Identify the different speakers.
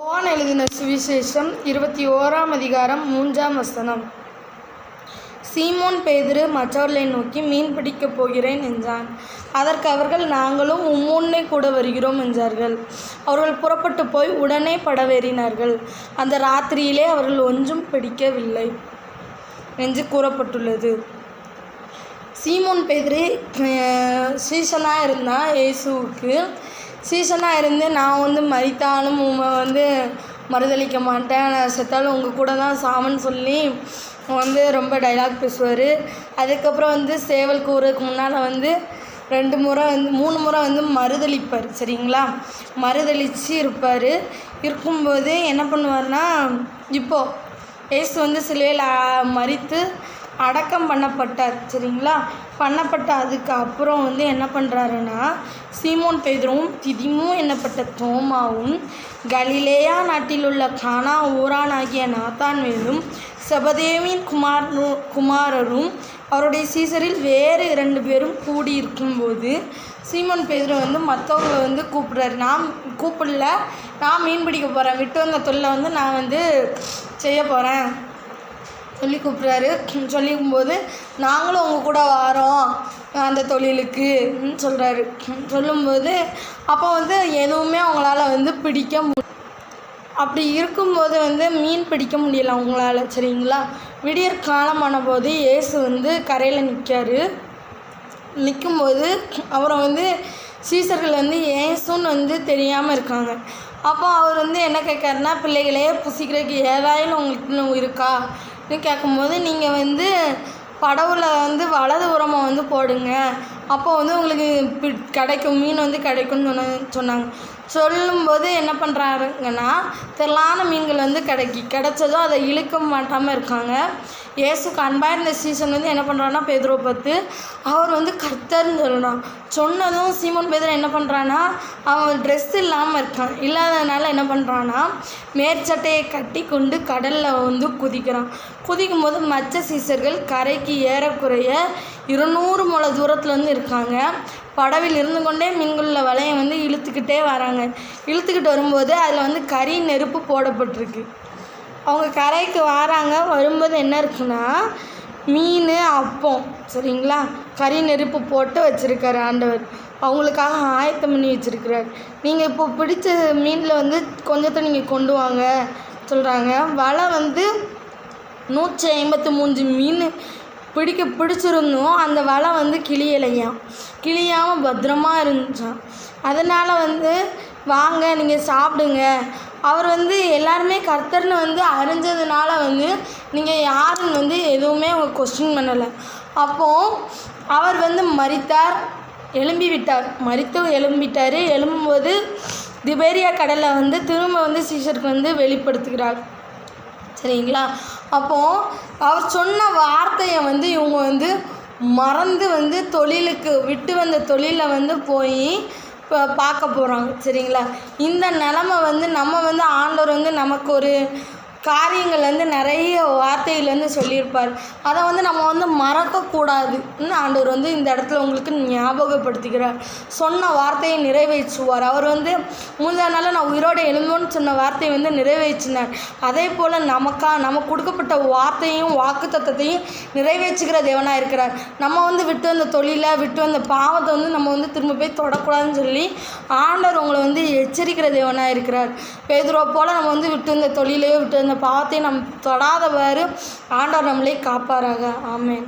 Speaker 1: யோவான் எழுதின சுவிசேஷம் இருபத்தி ஓராம் அதிகாரம் மூன்றாம் வசனம். சீமோன் பேதிரு மற்றவர்களை நோக்கி மீன் பிடிக்கப் போகிறேன் என்றான். அதற்கு அவர்கள் நாங்களும் உம்முன்னே கூட வருகிறோம் என்றார்கள். அவர்கள் புறப்பட்டு போய் உடனே படவேறினார்கள். அந்த ராத்திரியிலே அவர்கள் ஒன்றும் பிடிக்கவில்லை என்று கூறப்பட்டுள்ளது. சீமோன் பேதிரு சீசனாக இருந்தால் இயேசுவுக்கு சீசனாக இருந்து நான் வந்து மரித்தாலும் உம்மை வந்து மறுதளிக்க மாட்டேன். நான் செத்தாலும் உங்கள் கூட தான் சாவன்னு சொல்லி வந்து ரொம்ப டைலாக் பேசுவார். அதுக்கப்புறம் வந்து சேவல் கூறதுக்கு முன்னால் வந்து ரெண்டு முறை வந்து மூணு முறை வந்து மறுதளிப்பார் சரிங்களா? மறுதளித்து இருப்பார். இருக்கும்போது என்ன பண்ணுவார்னா இப்போது ஏசு வந்து சிலையில் மறித்து அடக்கம் பண்ணப்பட்டார் சரிங்களா? பண்ணப்பட்ட அதுக்கு அப்புறம் வந்து என்ன பண்ணுறாருன்னா சீமோன் பேதுருவும் திதிமும் என்னப்பட்ட தோமாவும் கலிலேயா நாட்டில் உள்ள கானா ஊரானாகிய நாத்தான்வேலும் செபதேவின் குமார் குமாரரும் அவருடைய சீசரில் வேறு இரண்டு பேரும் கூடியிருக்கும்போது சீமோன் பேதர் வந்து மற்றவங்களை வந்து கூப்பிட்றாரு. நான் கூப்பிடல நான் மீன் பிடிக்க போகிறேன் விட்டு வந்த தொழிலை வந்து நான் வந்து செய்ய போகிறேன் சொல்லி கூப்பிட்றாரு. சொல்லிக்கும்போது நாங்களும் உங்கள் கூட வரோம் அந்த தொழிலுக்கு சொல்கிறாரு சொல்லும்போது அப்போ வந்து எதுவுமே அவங்களால வந்து பிடிக்க மு அப்படி இருக்கும்போது வந்து மீன் பிடிக்க முடியல அவங்களால சரிங்களா? விடியற் காலமான போது ஏசு வந்து கரையில் நிற்காரு நிற்கும்போது அப்புறம் வந்து சீசர்கள் வந்து ஏசுன்னு வந்து தெரியாமல் இருக்காங்க. அப்போ அவர் வந்து என்ன கேட்காருன்னா பிள்ளைகளே புசிக்கிறதுக்கு ஏதாயிலும் உங்களுக்கு இருக்கா? கேட்கும்போது நீங்கள் வந்து படவில் வந்து வலது உரமாக வந்து போடுங்க. அப்போ வந்து உங்களுக்கு கிடைக்கும் மீன் வந்து கிடைக்கும்னு சொன்ன சொன்னாங்க. சொல்லும்போது என்ன பண்ணுறாருங்கன்னா திரளான மீன்கள் வந்து கிடைக்கி கிடைச்சதும் அதை இழுக்க மாட்டாமல் இருக்காங்க. இயேசுக்கு அன்பாக இருந்த சீசன் வந்து என்ன பண்ணுறான்னா பேதுருவை பார்த்து அவர் வந்து கர்த்தர்னு சொல்லணும் சொன்னதும் சீமோன் பேதர் என்ன பண்ணுறான்னா அவன் ட்ரெஸ் இல்லாமல் இருக்கான். இல்லாததுனால என்ன பண்ணுறான்னா மேற்சட்டையை கட்டி கொண்டு கடலில் வந்து குதிக்கிறான். குதிக்கும் போது மற்ற சீசர்கள் கரைக்கு ஏறக்குறைய இருநூறு முழ தூரத்தில் வந்து இருக்காங்க. படவில் இருந்து கொண்டே மீன்குள்ள வலையை வந்து இழுத்துக்கிட்டே வராங்க. இழுத்துக்கிட்டு வரும்போது அதில் வந்து கறி நெருப்பு போடப்பட்டிருக்கு. அவங்க கரைக்கு வராங்க வரும்போது என்ன இருக்குன்னா மீன் அப்பம் சரிங்களா? கறி நெருப்பு போட்டு வச்சுருக்காரு ஆண்டவர். அவங்களுக்காக ஆயத்தம் பண்ணி வச்சுருக்கிறார். நீங்கள் இப்போ பிடிச்ச மீனில் வந்து கொஞ்சத்தை நீங்கள் கொண்டு வாங்க சொல்கிறாங்க வலை வந்து நூற்றி ஐம்பத்தி மூஞ்சு மீன் பிடிக்க பிடிச்சிருந்தோம் அந்த வலை வந்து கிளியலையாம் கிளியாமல் பத்திரமா இருந்துச்சான் அதனால் வந்து வாங்க நீங்கள் சாப்பிடுங்க. அவர் வந்து எல்லாருமே கர்த்தர்னு வந்து அறிஞ்சதுனால வந்து நீங்கள் யாருன்னு வந்து எதுவுமே அவங்க கொஸ்டின் பண்ணலை. அப்போது அவர் வந்து மறித்தார் எழும்பி விட்டார் மறித்து எழும்பிட்டார். எழும்பும்போது திபேரியா கடலில் வந்து திரும்ப வந்து சீசருக்கு வந்து வெளிப்படுத்துகிறார். சரிங்களா? அப்போது அவர் சொன்ன வார்த்தையை வந்து இவங்க வந்து மறந்து வந்து தொழிலுக்கு விட்டு வந்த தொழிலை வந்து போய் இப்போ பார்க்க போகிறாங்க சரிங்களா? இந்த நிலமை வந்து நம்ம வந்து ஆண்டவர் வந்து நமக்கு ஒரு காரியங்கள் வந்து நிறைய வார்த்தையிலேருந்து வந்து சொல்லியிருப்பார். அதை வந்து நம்ம வந்து மறக்கக்கூடாதுன்னு ஆண்டவர் வந்து இந்த இடத்துல உங்களுக்கு ஞாபகப்படுத்திக்கிறார் சொன்ன வார்த்தையை நிறைவேற்றுவார். அவர் வந்து முந்தா நாள் நான் உயிரோடு எழுந்தோன்னு சொன்ன வார்த்தையை வந்து நிறைவேற்றினார். அதே போல் நமக்கா நமக்கு கொடுக்கப்பட்ட வார்த்தையும் வாக்கு தத்துவத்தையும் நிறைவேற்றுகிற தேவனாக இருக்கிறார். நம்ம வந்து விட்டு வந்த தொழிலை விட்டு வந்த பாவத்தை வந்து நம்ம வந்து திரும்ப போய் தொடக்கூடாதுன்னு சொல்லி ஆண்டவர் உங்களை வந்து எச்சரிக்கிற தேவனாக இருக்கிறார். பேதுரோ போல் நம்ம வந்து விட்டு வந்த தொழிலையோ விட்டு வந்த பாவத்தை நம் தொடாதவாறு ஆண்டவர் நம்மளை காப்பாராக. ஆமேன்.